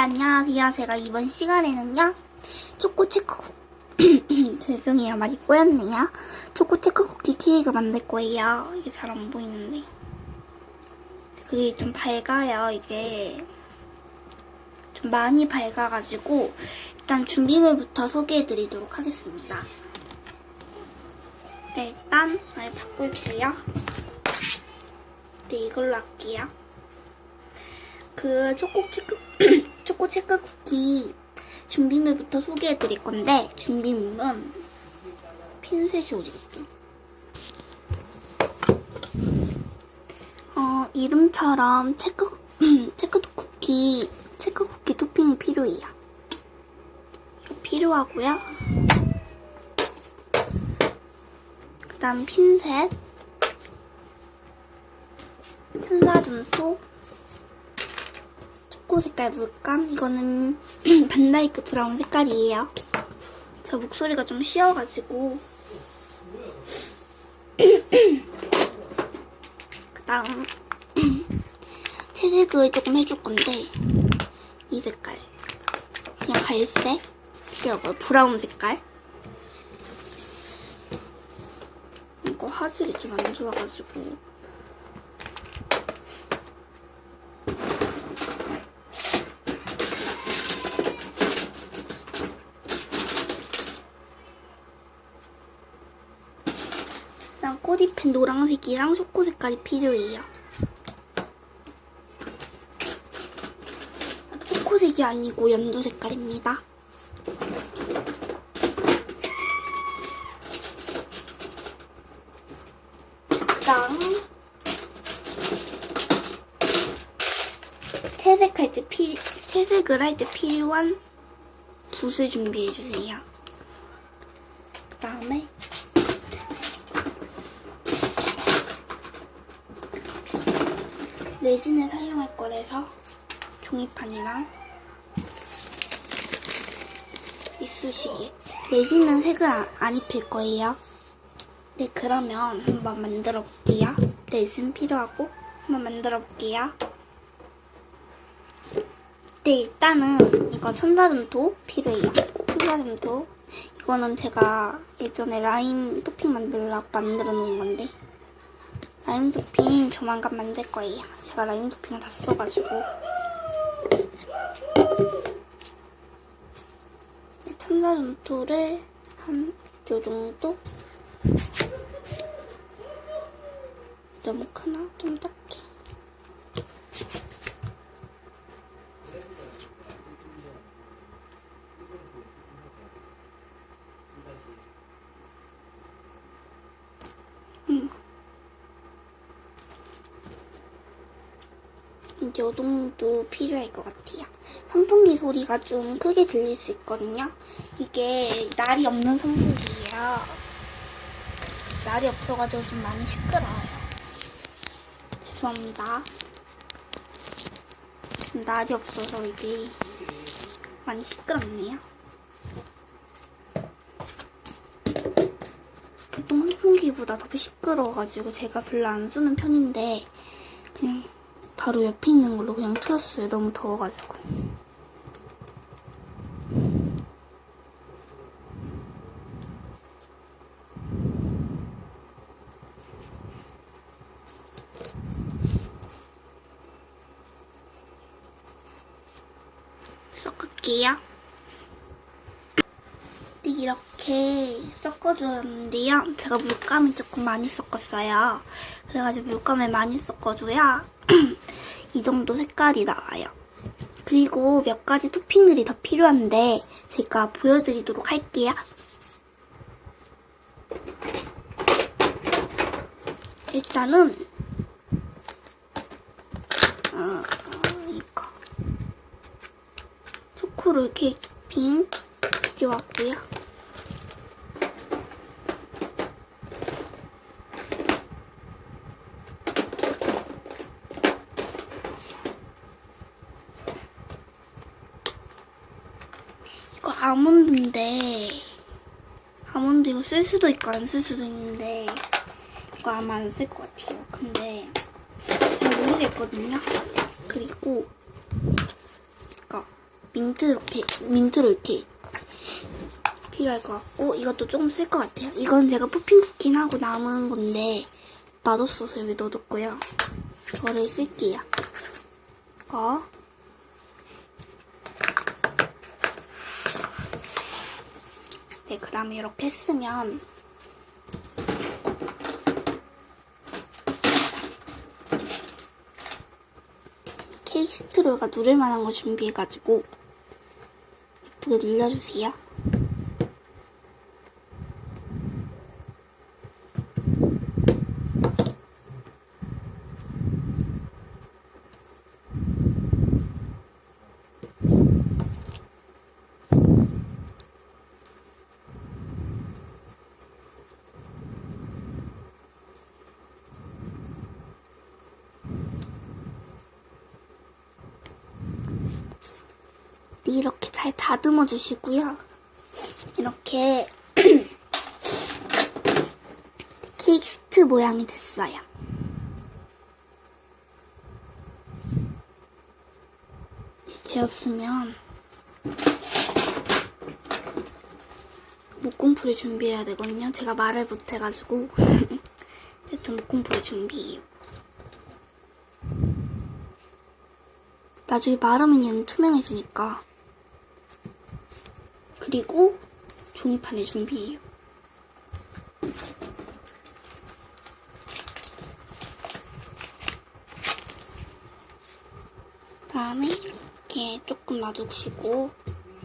안녕하세요. 제가 이번 시간에는요, 초코 체크 쿠 죄송해요. 말이 꼬였네요. 초코 체크 쿠키 케이크를 만들 거예요. 이게 잘 안 보이는데. 그게 좀 밝아요, 이게. 좀 많이 밝아가지고, 일단 준비물부터 소개해드리도록 하겠습니다. 네, 일단, 잘 바꿀게요. 네, 이걸로 할게요. 그 초코 체크 초코 체크 쿠키 준비물부터 소개해 드릴 건데 준비물은 핀셋이 갔죠? 어 이름처럼 체크 체크 쿠키 체크 쿠키 토핑이 필요해요. 필요하고요. 그다음 핀셋 천사점토 초코 색깔 물감 이거는 반다이크 브라운 색깔이에요. 저 목소리가 좀 쉬어가지고. 그 다음 채색을 조금 해줄 건데 이 색깔. 그냥 갈색? 이거 브라운 색깔? 이거 화질이 좀 안 좋아가지고 꼬리펜 노란색이랑 초코 색깔이 필요해요. 초코색이 아니고 연두 색깔입니다. 그다음 채색할 때 피, 채색을 할 때 필요한 붓을 준비해 주세요. 그 다음에 레진을 사용할 거라서 종이판이랑 이쑤시개. 레진은 색을 안, 안 입힐 거예요. 네 그러면 한번 만들어 볼게요. 레진 필요하고 한번 만들어 볼게요. 네 일단은 이거 천사점토 필요해요. 천사점토 이거는 제가 예전에 라임 토핑 만들려고 만들어 놓은 건데 라임 토핑 조만간 만들 거예요. 제가 라임 토핑을 다 써가지고. 천사점토를 한 요 정도? 너무 크나? 좀 작게. 이제 요 정도 필요할 것 같아요. 선풍기 소리가 좀 크게 들릴 수 있거든요. 이게 날이 없는 선풍기예요. 날이 없어가지고 좀 많이 시끄러워요. 죄송합니다. 좀 날이 없어서 이게 많이 시끄럽네요. 보통 선풍기보다 더 시끄러워가지고 제가 별로 안 쓰는 편인데 그냥 바로 옆에 있는 걸로 그냥 틀었어요. 너무 더워가지고. 섞을게요. 네, 이렇게 섞어주었는데요. 제가 물감을 조금 많이 섞었어요. 그래가지고 물감을 많이 섞어줘야 이 정도 색깔이 나와요. 그리고 몇 가지 토핑들이 더 필요한데 제가 보여드리도록 할게요. 일단은 어, 이거 초코를 케이크 핑 필요하고요. 아몬드인데 아몬드 이거 쓸 수도 있고 안 쓸 수도 있는데 이거 아마 안 쓸 것 같아요. 근데 잘 모르겠거든요. 그리고 이거 민트 이렇게 민트로 이렇게 필요할 것 같고 이것도 조금 쓸 것 같아요. 이건 제가 퍼핀 쿠킹 하고 남은 건데 맛없어서 여기 넣어뒀고요. 이거를 쓸게요. 이거 네, 그 다음에 이렇게 했으면 케이스트로가 누를 만한 거 준비해가지고 예쁘게 눌러주세요. 이렇게 잘 다듬어 주시고요. 이렇게 케이크스트 모양이 됐어요. 되었으면 목공풀이 준비해야 되거든요. 제가 말을 못해가지고 하여튼 목공풀이 준비해요. 나중에 마르면 얘는 투명해지니까 그리고 종이판을 준비해요. 다음에 이렇게 조금 놔두시고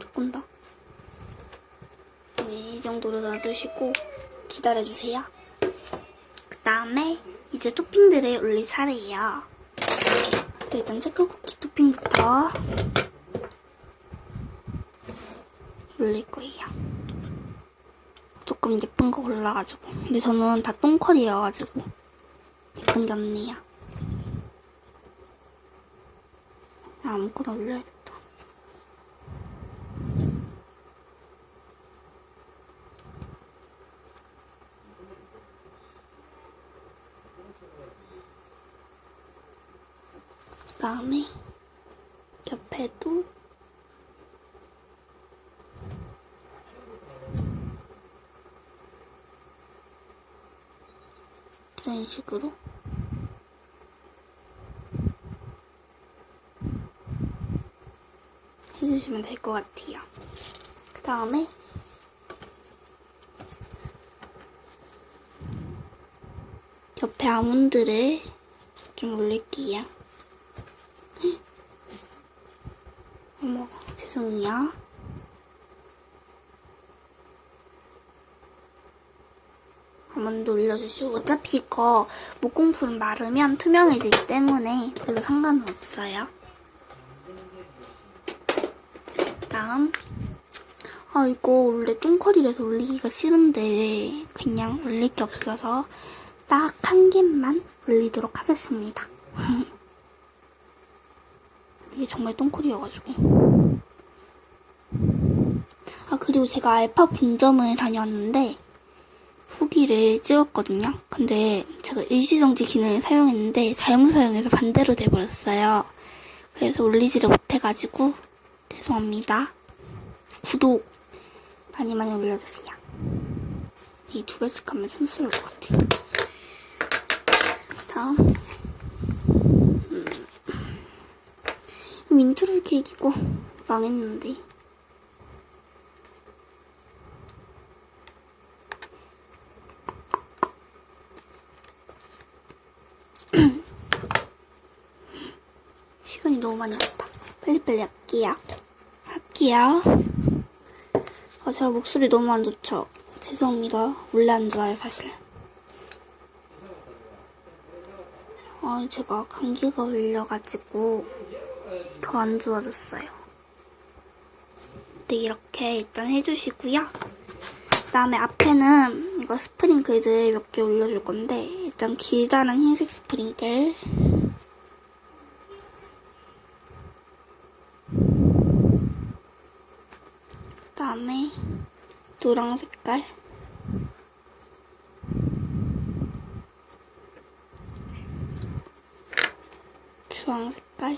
조금 더. 네, 이 정도로 놔두시고 기다려주세요. 그 다음에 이제 토핑들을 올릴 차례예요. 일단 체크 쿠키 토핑부터 올릴 거예요. 조금 예쁜 거 골라가지고. 근데 저는 다 똥컬이어가지고 예쁜 게 없네요. 아무거나 올려야겠다. 그 다음에 옆에도 식으로 해주시면 될 것 같아요. 그 다음에 옆에 아몬드를 좀 올릴게요. 어머, 죄송해요. 아몬드 올려주시고 어차피 이거 목공풀은 마르면 투명해지기 때문에 별로 상관은 없어요. 다음 아 이거 원래 똥커리라서 올리기가 싫은데 그냥 올릴 게 없어서 딱 한 개만 올리도록 하겠습니다. 이게 정말 똥콜이어가지고. 아, 그리고 제가 알파 분점을 다녀왔는데, 후기를 찍었거든요. 근데 제가 일시정지 기능을 사용했는데, 잘못 사용해서 반대로 돼버렸어요. 그래서 올리지를 못해가지고, 죄송합니다. 구독 많이 많이 올려주세요. 이 두 개씩 하면 촌스러울 것 같아요. 다음. 음. 민트롤 케이크고 망했는데. 시간이 너무 많이 갔다. 빨리빨리 할게요. 할게요. 아, 제가 목소리 너무 안 좋죠? 죄송합니다. 원래 안 좋아요, 사실. 아, 제가 감기가 걸려가지고 더 안 좋아졌어요. 네, 이렇게 일단 해주시고요. 그 다음에 앞에는 이거 스프링클들 몇 개 올려줄 건데 일단 길다란 흰색 스프링클 다음에 노랑 색깔. 주황 색깔.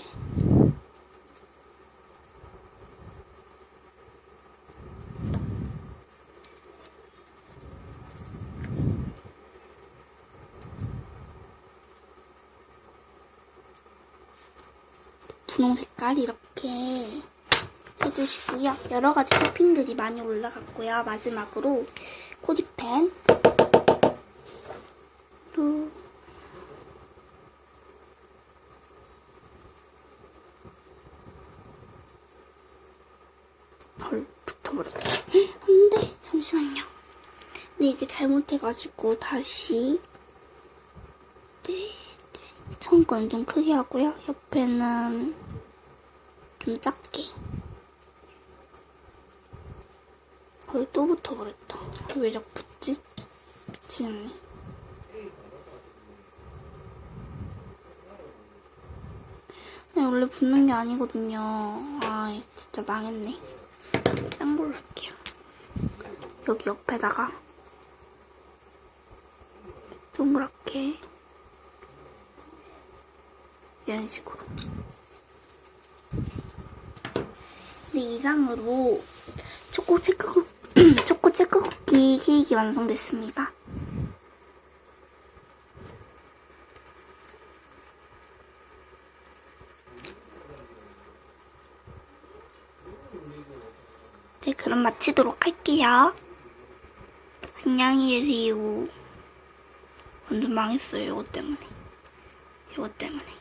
분홍 색깔 이렇게. 해주시고요. 여러 가지 토핑들이 많이 올라갔고요. 마지막으로 코디펜 또 헐 붙어버렸다. 안 돼 잠시만요. 근데 이게 잘못해가지고 다시 네, 처음 거는 좀 크게 하고요. 옆에는 좀 작게. 헐, 또 붙어버렸다. 왜 자꾸 붙지? 미치겠네. 네, 원래 붙는 게 아니거든요. 아, 진짜 망했네. 딴 걸로 할게요. 여기 옆에다가 동그랗게 이런 식으로. 네, 이상으로 초코 체크 쿠 초코 체크 쿠키 케이크 완성됐습니다. 네, 그럼 마치도록 할게요. 안녕히 계세요. 완전 망했어요, 이거 때문에. 이거 때문에.